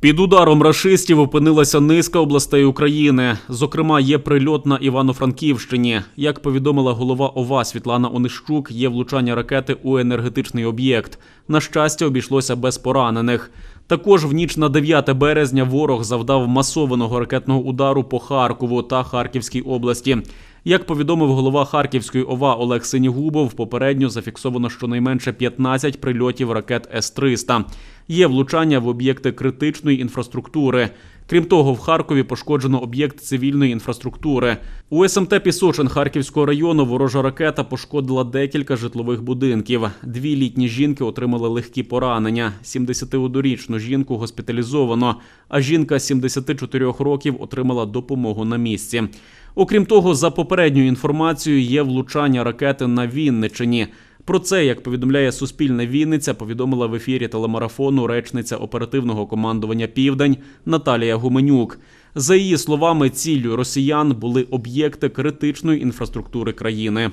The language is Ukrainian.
Під ударом рашистів опинилася низка областей України. Зокрема, є прильот на Івано-Франківщині. Як повідомила голова ОВА Світлана Онищук, є влучання ракети у енергетичний об'єкт. На щастя, обійшлося без поранених. Також в ніч на 9 березня ворог завдав масованого ракетного удару по Харкову та Харківській області. Як повідомив голова Харківської ОВА Олег Синігубов, попередньо зафіксовано щонайменше 15 прильотів ракет С-300. Є влучання в об'єкти критичної інфраструктури. Крім того, в Харкові пошкоджено об'єкт цивільної інфраструктури. У СМТ Пісочин Харківського району ворожа ракета пошкодила декілька житлових будинків. Дві літні жінки отримали легкі поранення. 71-річну жінку госпіталізовано, а жінка 74 років отримала допомогу на місці. Окрім того, за попередньою інформацією, є влучання ракети на Вінничині. Про це, як повідомляє Суспільне Вінниця, повідомила в ефірі телемарафону речниця оперативного командування Південь Наталія Гуменюк. За її словами, ціллю росіян були об'єкти критичної інфраструктури країни.